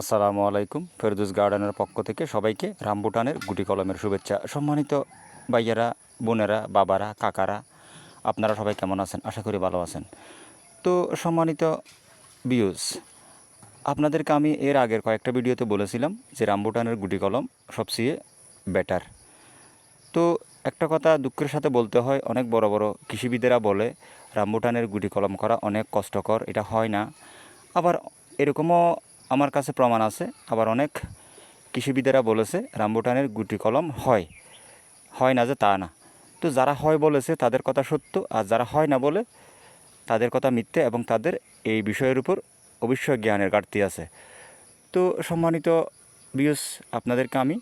আসসালামু আলাইকুম। ফেরদুস গার্ডেনের পক্ষ থেকে সবাইকে রামবুটানের গুটি কলমের শুভেচ্ছা। সম্মানিত ভাইয়েরা, বোনেরা, বাবারা, কাকারা, আপনারা সবাই কেমন আছেন? আশা করি ভালো আছেন। তো সম্মানিত বিউজ আপনাদেরকে আমি এর আগের কয়েকটা ভিডিওতে বলেছিলাম যে রামবুটানের গুটি কলম সবচেয়ে বেটার তো একটা কথা দুঃখের সাথে বলতে হয়, অনেক বড় বড় কৃষিবিদেরা বলে, রামবুটানের গুটি কলম করা অনেক কষ্টকর, এটা হয় না। আবার এরকমও আমার কাছে প্রমাণ আছে, আবার অনেক কৃষিবিদেরা বলেছে রামবুটানের গুটি কলম হয়। হয় না যে তা না। তো যারা হয় বলেছে, তাদের কথা সত্য, আর যারা হয় না বলে, তাদের কথা মিথ্যে এবং তাদের এই বিষয়ের উপর অবশ্যই জ্ঞানের ঘাটতি আছে। তো সম্মানিত বিয়স আপনাদেরকে আমি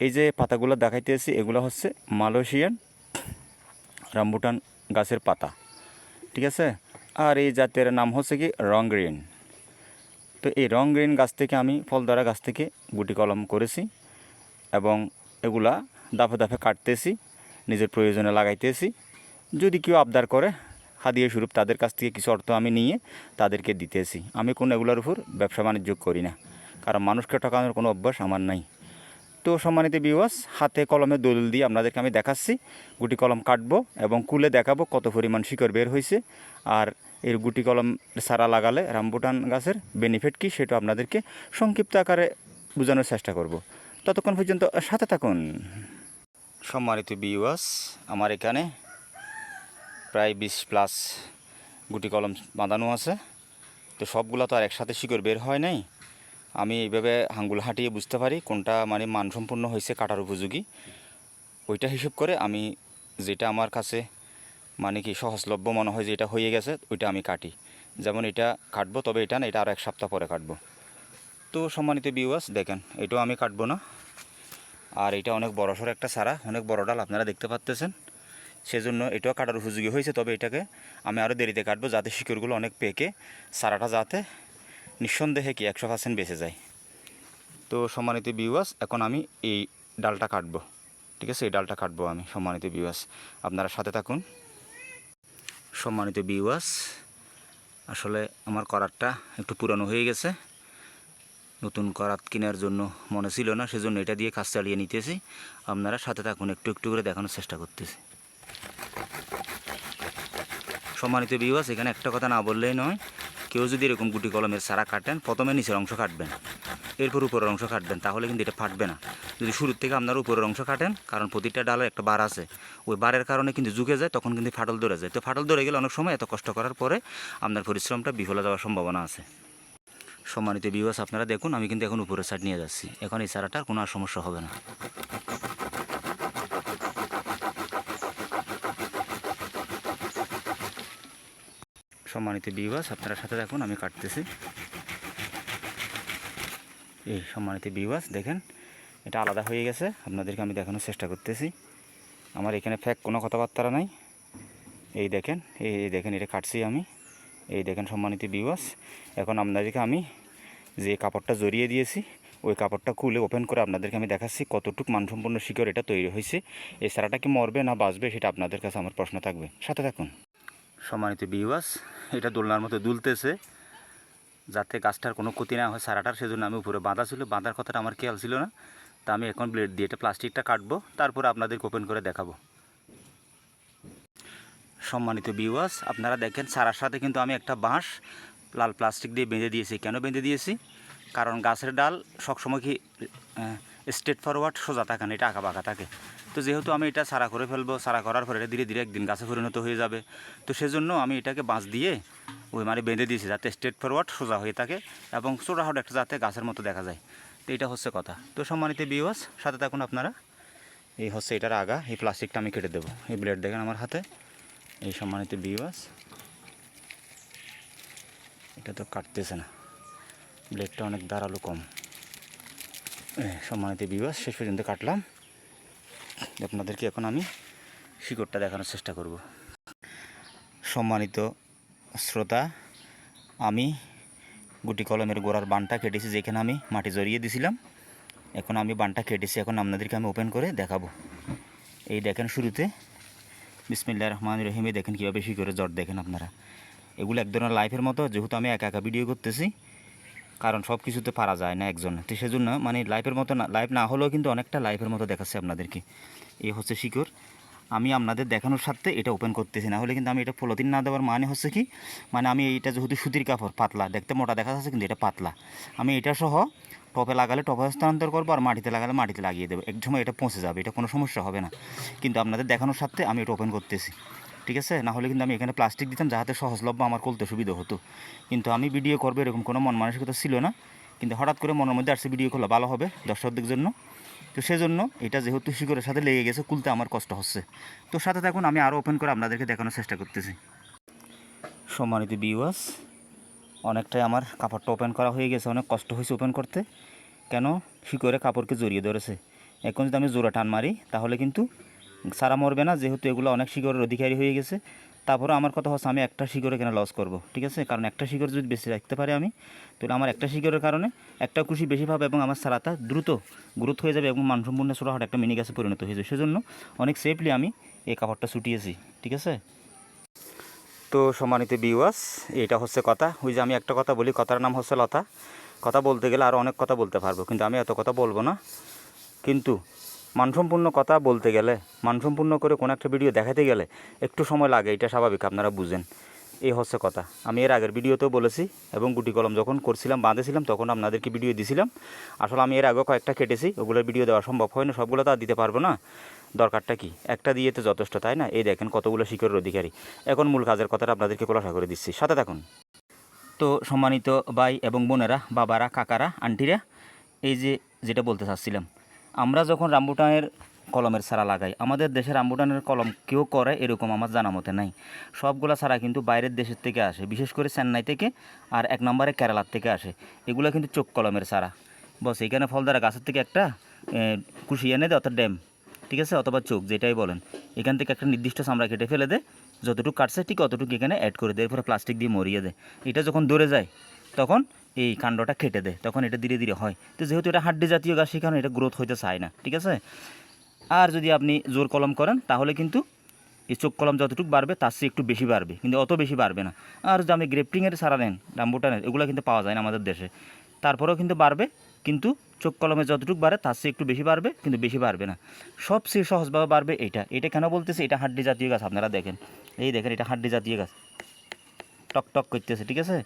এই যে পাতাগুলো দেখাইতেছি এগুলো হচ্ছে মালয়েশিয়ান রামবুটান গাছের পাতা। ঠিক আছে? আর এই জাতের নাম হচ্ছে কি রং গ্রিন তো এই রং গ্রিন গাছ থেকে আমি ফল ধরা গাছ থেকে গুটি কলম করেছি এবং এগুলা দাফে দাফে কাটতেছি, নিজের প্রয়োজনে লাগাইতেছি। যদি কেউ আবদার করে, হাদিয়ে স্বরূপ তাদের কাছ থেকে কিছু অর্থ আমি নিয়ে তাদেরকে দিতেছি। আমি কোনো এগুলোর উপর ব্যবসা বাণিজ্য করি না, কারণ মানুষকে ঠকানোর কোনো অভ্যাস আমার নাই। তো সম্মানিত বিওয়াস হাতে কলমে দলিল দিয়ে আপনাদেরকে আমি দেখাচ্ছি, গুটি কলম কাটবো এবং কুলে দেখাবো কত পরিমাণ শিকড় বের হয়েছে আর এর গুটি কলম সারা লাগালে রামবুটান গাছের বেনিফিট কী সেটা আপনাদেরকে সংক্ষিপ্ত আকারে বোঝানোর চেষ্টা করব। ততক্ষণ পর্যন্ত সাথে থাকুন। সম্মানিত বিওয়াস আমার এখানে প্রায় বিশ প্লাস গুটি কলম বাঁধানো আছে। তো সবগুলো তো আর একসাথে শিকড় বের হয় নাই। আমি এইভাবে হাঙ্গুল হাঁটিয়ে বুঝতে পারি কোনটা মানে মানসম্পন্ন হয়েছে কাটার উপযোগী। ওইটা হিসেব করে আমি যেটা আমার কাছে মানে কি সহজলভ্য মনে হয় যে এটা হয়ে গেছে, ওইটা আমি কাটি। যেমন এটা কাটবো, তবে এটা না, এটা আর এক সপ্তাহ পরে কাটবো। তো সম্মানিত বিওয়াস দেখেন, এটাও আমি কাটবো না। আর এটা অনেক বড়সড় একটা সারা, অনেক বড় ডাল, আপনারা দেখতে পাচ্তেছেন। সেজন্য এটাও কাটার উপযোগী হয়েছে, তবে এটাকে আমি আরও দেরিতে কাটবো, যাতে শিকড়গুলো অনেক পেকে, সারাটা যাতে নিঃসন্দেহে কি একশো পার্সেন্ট বেঁচে যায়। তো সম্মানিত বিওয়াস এখন আমি এই ডালটা কাটবো। ঠিক আছে, এই ডালটা কাটবো আমি, সম্মানিত বিওয়াস আপনারা সাথে থাকুন। সম্মানিত বিওয়াস আসলে আমার করাতটা একটু পুরানো হয়ে গেছে। নতুন করাত কেনার জন্য মনে ছিল না, সেজন্য এটা দিয়ে কাজ চালিয়ে নিতেছি। আপনারা সাথে থাকুন, একটু একটু করে দেখানোর চেষ্টা করতেছি। সম্মানিত বিওয়াস এখানে একটা কথা না বললেই নয়, কেউ যদি এরকম গুটি কলমের সারা কাটেন, প্রথমে নিচের অংশ কাটবেন। এরপর উপরের অংশ কাটবেন, তাহলে কিন্তু এটা ফাটবে না। যদি শুরুর থেকে আপনার উপরের অংশ কাটেন, কারণ প্রতিটা ডালের একটা বার আছে, ওই বারের কারণে কিন্তু ঝুঁকে যায়, তখন কিন্তু ফাটল ধরে যায়। তো ফাটল ধরে গেলে অনেক সময় এত কষ্ট করার পরে আপনার পরিশ্রমটা বিফলে যাওয়ার সম্ভাবনা আছে। সম্মানিত বিবাস আপনারা দেখুন, আমি কিন্তু এখন উপরের সাইড নিয়ে যাচ্ছি। এখন এই চারাটার কোনো আর সমস্যা হবে না। সম্মানিত বিবাস আপনারা সাথে দেখুন আমি কাটতেছি। এই সম্মানিত বিবাস দেখেন, এটা আলাদা হয়ে গেছে। আপনাদেরকে আমি দেখানোর চেষ্টা করতেছি। আমার এখানে ফ্যাক কোনো কথাবার্তা নাই। এই দেখেন এই দেখেন, এটা কাটছি আমি। এই দেখেন, সম্মানিত বিবাস এখন আপনাদেরকে আমি যে কাপড়টা জড়িয়ে দিয়েছি, ওই কাপড়টা খুলে ওপেন করে আপনাদেরকে আমি দেখাচ্ছি কতটুক মানসম্পন্ন শিকড় এটা তৈরি হয়েছে। এই সারাটা কি মরবে না বাঁচবে সেটা আপনাদের কাছে আমার প্রশ্ন থাকবে। সাথে থাকুন। সম্মানিত বিওয়াস এটা দোলনার মতো দুলতেছে। যাতে গাছটার কোনো ক্ষতি না হয় সারাটার, সেজন্য আমি উপরে বাঁধা ছিল। বাঁধার কথাটা আমার খেয়াল ছিল না। তা আমি এখন ব্লেড দিয়ে এটা প্লাস্টিকটা কাটবো, তারপর আপনাদেরকে ওপেন করে দেখাবো। সম্মানিত বিওয়াস আপনারা দেখেন সারার সাথে কিন্তু আমি একটা বাঁশ লাল প্লাস্টিক দিয়ে বেঁধে দিয়েছি। কেন বেঁধে দিয়েছি? কারণ গাছের ডাল সবসময় কি স্ট্রেট ফরওয়ার্ড, সোজা থাকে না এটা আঁকা বাঁকা থাকে। তো যেহেতু আমি এটা সারা করে ফেলব, সারা করার পরে এটা ধীরে ধীরে একদিন গাছে পরিণত হয়ে যাবে। তো সেজন্য আমি এটাকে বাঁশ দিয়ে ওই মানে বেঁধে দিয়েছি, যাতে স্ট্রেট ফরওয়ার্ড, সোজা হয়ে থাকে এবং ছোটাহাট একটা যাতে গাছের মতো দেখা যায়। তো এটা হচ্ছে কথা। তো সম্মানিত বিওয়াস সাথে থাকুন আপনারা। এই হচ্ছে এটার আগা, এই প্লাস্টিকটা আমি কেটে দেবো। এই ব্লেড দেখেন আমার হাতে। এই সম্মানিত বিওয়াস এটা তো কাটতেছে না। ব্লেডটা অনেক ধারালো কম। সম্মানিত বিবাস শেষ পর্যন্ত কাটলাম। আপনাদেরকে এখন আমি শিকড়টা দেখানোর চেষ্টা করব। সম্মানিত শ্রোতা, আমি গুটি কলমের গোড়ার বানটা কেটেছি যেখানে আমি মাটি জড়িয়ে দিছিলাম। এখন আমি বানটা কেটেছি, এখন আপনাদেরকে আমি ওপেন করে দেখাবো। এই দেখেন শুরুতে বিসমিল্লা রহমান রহিমে দেখেন কীভাবে শিকড়ে জট দেখেন আপনারা। এগুলো এক ধরনের লাইফের মতো, যেহেতু আমি একা একা ভিডিও করতেছি কারণ সব কিছুতে পারা যায় না একজন। তো সেজন্য মানে লাইফের মতো না লাইফ না হলেও কিন্তু অনেকটা লাইফের মতো দেখাচ্ছে আপনাদেরকে। এই হচ্ছে শিকড়। আমি আপনাদের দেখানোর সাথে এটা ওপেন করতেছি। না হলে কিন্তু আমি এটা পলিথিন না দেওয়ার মানে হচ্ছে কি মানে আমি এইটা যেহেতু সুতির কাপড়, পাতলা। দেখতে মোটা দেখা যাচ্ছে কিন্তু এটা পাতলা। আমি এটা সহ টপে লাগালে টপে স্থানান্তর করব আর মাটিতে লাগালে মাটিতে লাগিয়ে দেবো। এক সময় এটা পৌঁছে যাবে, এটা কোনো সমস্যা হবে না। কিন্তু আপনাদের দেখানোর সাথে আমি এটা ওপেন করতেছি। ঠিক আছে? না হলে কিন্তু আমি এখানে প্লাস্টিক দিতাম যাতে সহজলভ্য আমার করতে সুবিধা হতো। কিন্তু আমি ভিডিও করব, এরকম কোনো মন মানসিকতা ছিল না। কিন্তু হঠাৎ করে মনের মধ্যে আসছে ভিডিও করলে ভালো হবে দর্শকদের জন্য। তো সেজন্য এটা যেহেতু শিকড়ের সাথে লেগে গেছে খুলতে আমার কষ্ট হচ্ছে। তো সাথে থাকুন, আমি আরও ওপেন করে আপনাদেরকে দেখানোর চেষ্টা করতেছি। সম্মানিত বিওয়াস অনেকটাই আমার কাপড়টা ওপেন করা হয়ে গেছে, অনেক কষ্ট হয়েছে ওপেন করতে। কেন? শিকড়ে কাপড়কে জড়িয়ে ধরেছে। এখন যদি আমি জোড়া টান মারি, তাহলে কিন্তু সারা মরবে না, যেহেতু এগুলো অনেক শিকড়ের অধিকারী হয়ে গেছে। তারপরে আমার কথা হচ্ছে, আমি একটা শিকড়ে কেন লস করব? ঠিক আছে? কারণ একটা শিকড় যদি বেশি রাখতে পারি আমি, তাহলে আমার একটা শিকড়ের কারণে একটা খুশি বেশি পাবে এবং আমার সারাটা দ্রুত গ্রোথ হয়ে যাবে এবং মানসম্পূর্ণ ছোটোখাটো একটা মিনি গাছে পরিণত হয়ে যাবে। সেজন্য অনেক সেফলি আমি এই কাপড়টা ছুটিয়েছি, ঠিক আছে? তো সম্মানিত বিওয়াস এটা হচ্ছে কথা। ওই যে আমি একটা কথা বলি, কথার নাম হচ্ছে লতা। কথা বলতে গেলে আরও অনেক কথা বলতে পারব, কিন্তু আমি এত কথা বলব না। কিন্তু মানসম্পূর্ণ কথা বলতে গেলে, মানসম্পূর্ণ করে কোনো একটা ভিডিও দেখাতে গেলে একটু সময় লাগে, এটা স্বাভাবিক, আপনারা বুঝেন। এই হচ্ছে কথা। আমি এর আগের ভিডিওতেও বলেছি, এবং গুটি কলম যখন করছিলাম, বাঁধেছিলাম, তখন আপনাদেরকে ভিডিও দিছিলাম। আসলে আমি এর আগেও কয়েকটা কেটেছি, ওগুলোর ভিডিও দেওয়া সম্ভব হয় না, সবগুলো তো আর দিতে পারব না। দরকারটা কি? একটা দিয়ে তো যথেষ্ট, তাই না? এই দেখেন কতগুলো শিকড়ের অধিকারী। এখন মূল কাজের কথাটা আপনাদেরকে খোলাসা করে দিচ্ছি। সাথে থাকুন। তো সম্মানিত ভাই এবং বোনেরা, বাবারা, কাকারা, আন্টিরা, এই যে যেটা বলতে চাচ্ছিলাম আমরা যখন রামবুটানের কলমের সারা লাগাই, আমাদের দেশে রামবুটানের কলম কেউ করে এরকম আমার জানা মতে নাই। সবগুলা চারা কিন্তু বাইরের দেশের থেকে আসে, বিশেষ করে চেন্নাই থেকে আর এক নম্বরে কেরালার থেকে আসে। এগুলো কিন্তু চোখ কলমের সারা। বস এখানে ফলদারা গাছের থেকে একটা কুশি এনে দেয়, অর্থাৎ ড্যাম, ঠিক আছে? অথবা চোখ, যেটাই বলেন। এখান থেকে একটা নির্দিষ্ট চামড়া কেটে ফেলে দেয়, যতটুকু কাটছে ঠিক অতটুকু এখানে অ্যাড করে দেয়, এরপরে প্লাস্টিক দিয়ে মরিয়ে দেয়। এটা যখন দৌড়ে যায়, তখন এই কাণ্ডটা কেটে দেয়, তখন এটা ধীরে ধীরে হয়। তো যেহেতু এটা হাড্ডি জাতীয় গাছ সেই কারণে এটা গ্রোথ হইতে চায় না, ঠিক আছে? আর যদি আপনি জোর কলম করেন, তাহলে কিন্তু এই চোখ কলম যতটুকু বাড়বে, তার চেয়ে একটু বেশি বাড়বে, কিন্তু অত বেশি বাড়বে না। আর যদি আপনি গ্রেফটিংয়ের সারা নেন রামবুটানের এগুলো কিন্তু পাওয়া যায় না আমাদের দেশে। তারপরেও কিন্তু বাড়বে, কিন্তু চোখ কলমে যতটুকু বাড়ে, তার চেয়ে একটু বেশি বাড়বে, কিন্তু বেশি বাড়বে না। সবচেয়ে সহজভাবে বাড়বে এটা। এটা কেন বলতেছে? এটা হাড্ডি জাতীয় গাছ, আপনারা দেখেন। এই দেখেন, এটা হাড্ডি জাতীয় গাছ। টক টক করতেছে, ঠিক আছে?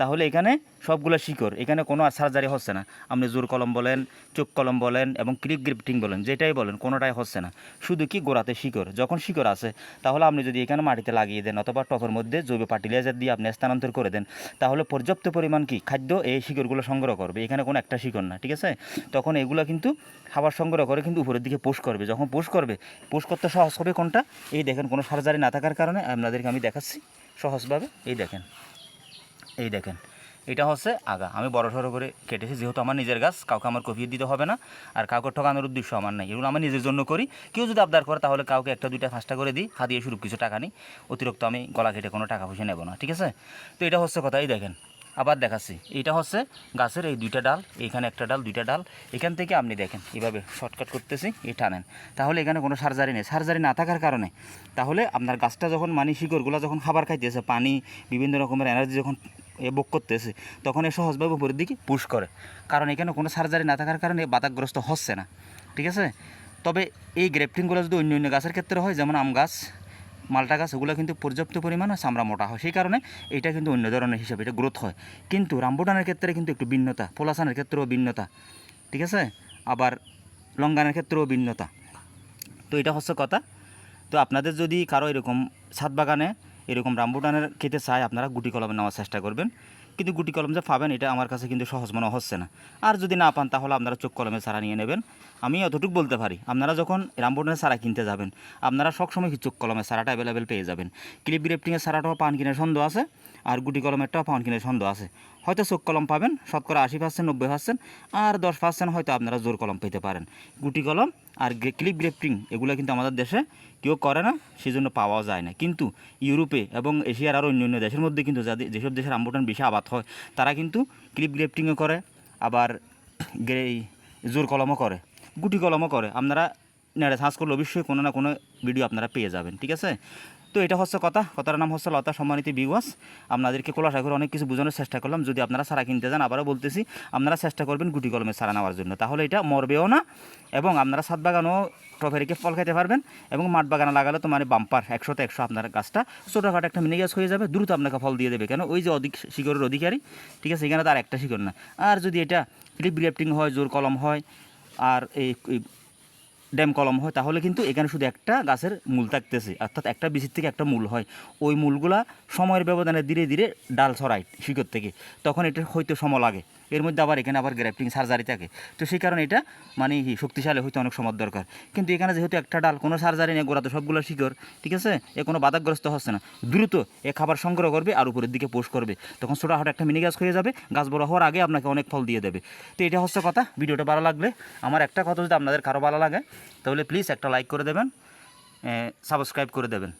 তাহলে এখানে সবগুলো শিকড়, এখানে কোনো সার্জারি হচ্ছে না। আপনি জোর কলম বলেন, চোখ কলম বলেন এবং ক্রিক গ্রিফটিং বলেন, যেটাই বলেন, কোনোটাই হচ্ছে না। শুধু কি গোড়াতে শিকড়? যখন শিকড় আছে, তাহলে আপনি যদি এখানে মাটিতে লাগিয়ে দেন অথবা টপের মধ্যে জৈব ফার্টিলাইজার দিয়ে আপনি স্থানান্তর করে দেন, তাহলে পর্যাপ্ত পরিমাণ কি? খাদ্য এই শিকড়গুলো সংগ্রহ করবে। এখানে কোনো একটা শিকড় না, ঠিক আছে? তখন এগুলো কিন্তু খাবার সংগ্রহ করে কিন্তু উপরের দিকে পোষ করবে। যখন পোষ করবে পোষ করতে সহজ হবে কোনটা? এই দেখেন, কোনো সার্জারি না থাকার কারণে আপনাদেরকে আমি দেখাচ্ছি। সহজভাবে, এই দেখেন এই দেখেন, এটা হচ্ছে আগা। আমি বড় সড়ো করে কেটেছি, যেহেতু আমার নিজের গাছ, কাউকে আমার কপিয়ে দিতে হবে না, আর কাউকে ঠকানোর উদ্দেশ্য আমার নাই। এগুলো আমি নিজের জন্য করি। কেউ যদি আবদার করে, তাহলে কাউকে একটা, দুইটা ফাঁসটা করে দিই, হাতিয়ে শুরু কিছু টাকা নেই। অতিরিক্ত আমি গলা কেটে কোনো টাকা পয়সা নেব না, ঠিক আছে? তো এটা হচ্ছে কথাই দেখেন আবার দেখাচ্ছি। এটা হচ্ছে গাছের এই দুইটা ডাল এইখানে একটা ডাল, দুইটা ডাল। এখান থেকে আপনি দেখেন, এভাবে শর্টকাট করতেছি এই টানেন তাহলে এখানে কোনো সার্জারি নেই। সার্জারি না থাকার কারণে, তাহলে আপনার গাছটা যখন মানে শিকড়গুলো যখন খাবার খাইতেছে, পানি, বিভিন্ন রকমের এনার্জি যখন এ বুক করতেছে, তখন এ সহজভাবে উপরের দিকে পুশ করে। কারণ এখানে কোনো সার্জারি না থাকার কারণে বাতাগ্রস্ত হচ্ছে না। ঠিক আছে? তবে এই গ্রেফটিংগুলো যদি অন্য অন্য গাছের ক্ষেত্রে হয়, যেমন আম গাছ মালটা গাছ, ওগুলো কিন্তু পর্যাপ্ত পরিমাণে চামড়া মোটা হয়। সেই কারণে এটা কিন্তু অন্য ধরনের হিসাবে এটা গ্রোথ হয়। কিন্তু রামবুটানের ক্ষেত্রে কিন্তু একটু ভিন্নতা পোলাসানের ক্ষেত্রেও ভিন্নতা, ঠিক আছে? আবার লঙ্গানের ক্ষেত্রেও ভিন্নতা। তো এটা হচ্ছে কথা। তো আপনাদের যদি কারও এরকম ছাদ বাগানে এরকম রামবুটানের খেতে চায়, আপনারা গুটি কলমে নেওয়ার চেষ্টা করবেন। কিন্তু গুটি কলম যে পাবেন, এটা আমার কাছে কিন্তু সহজ মনে হচ্ছে না। আর যদি না পান, তাহলে আপনারা চোখ কলমে সারা নিয়ে নেবেন। আমি অতটুকু বলতে পারি, আপনারা যখন রামবোর্ডের সারা কিনতে যাবেন, আপনারা সবসময় কি চোখ কলমের সারাটা অ্যাভেলেবেল পেয়ে যাবেন। ক্লিপ গ্রেফটিংয়ের সারাটাও পান কিনে সন্দেহ আছে, আর গুটি কলমেরটাও পান কিনে সন্দেহ আছে। হয়তো চোখ কলম পাবেন, শতকরা আশি পার্সেন্ট নব্বই পার্সেন্ট আর দশ পার্সেন্ট হয়তো আপনারা জোর কলম পেতে পারেন। গুটি কলম আর ক্লিপ গ্রেফটিং এগুলো কিন্তু আমাদের দেশে কেউ করে না, সেজন্য পাওয়াও যায় না। কিন্তু ইউরোপে এবং এশিয়ার আরও অন্য অন্য দেশের মধ্যে কিন্তু যাদের, যেসব দেশের আম্বুটান বেশি আবাদ হয়, তারা কিন্তু ক্লিপ গ্রেফটিংও করে, আবার গ্রে জোর কলমও করে, গুটি কলমও করে। আপনারা নেড়ে সার্চ করলে অবশ্যই কোনো না কোনো ভিডিও আপনারা পেয়ে যাবেন, ঠিক আছে? তো এটা হচ্ছে কথা। কথার নাম হচ্ছে লতা সম্মানিত বিওয়াস আপনাদেরকে খোলাসা করে অনেক কিছু বোঝানোর চেষ্টা করলাম। যদি আপনারা সারা কিনতে যান, আবারও বলতেছি, আপনারা চেষ্টা করবেন গুটি কলমে সারা নেওয়ার জন্য। তাহলে এটা মরবেও না, এবং আপনারা সাত বাগানও টফেরিকে ফল খেতে পারবেন, এবং মাঠ বাগানে লাগালে তো মানে বাম্পার একশোতে একশো আপনার গাছটা ছোটোখাটো একটা মিনি গাছ হয়ে যাবে, দ্রুত আপনাকে ফল দিয়ে দেবে। কেন? ওই যে অধিক শিকড়ের অধিকারী, ঠিক আছে? এখানে তার একটা শিকড় না। আর যদি এটা ক্লিপ গ্রেফটিং হয়, জোর কলম হয়, আর এই ড্যাম কলম হয়, তাহলে কিন্তু এখানে শুধু একটা গাছের মূল থাকতেছে। অর্থাৎ একটা বীজের থেকে একটা মূল হয়। ওই মূলগুলা সময়ের ব্যবধানে ধীরে ধীরে ডাল ছড়ায় শিকড় থেকে। তখন এটা হয়তো সময় লাগে। এর মধ্যে আবার এখানে আবার গ্রাফটিং সার্জারি থাকে। তো সেই কারণে এটা মানে শক্তিশালী হইতে অনেক সময় দরকার। কিন্তু এখানে যেহেতু একটা ডাল, কোনো সার্জারি নেই, গোড়া তো সবগুলো শিকড়, ঠিক আছে? এ কোনো বাধাগ্রস্ত হচ্ছে না। দ্রুত এ খাবার সংগ্রহ করবে আর উপরের দিকে পোষ করবে। তখন ছোটোখাটো একটা মিনি গাছ হয়ে যাবে, গাছ বড় হওয়ার আগে আপনাকে অনেক ফল দিয়ে দেবে। তো এটা হচ্ছে কথা, ভিডিওটা ভালো লাগলে। আমার একটা কথা যদি আপনাদের কারও ভালো লাগে, তাহলে প্লিজ একটা লাইক করে দেবেন সাবস্ক্রাইব করে দেবেন।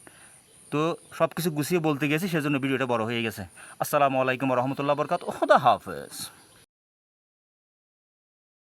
তো সব কিছু গুছিয়ে বলতে গেছি, সেজন্য ভিডিওটা বড় হয়ে গেছে। আসসালামু আলাইকুম রহমতুল্লাহ বরকাত খোদা হাফেজ।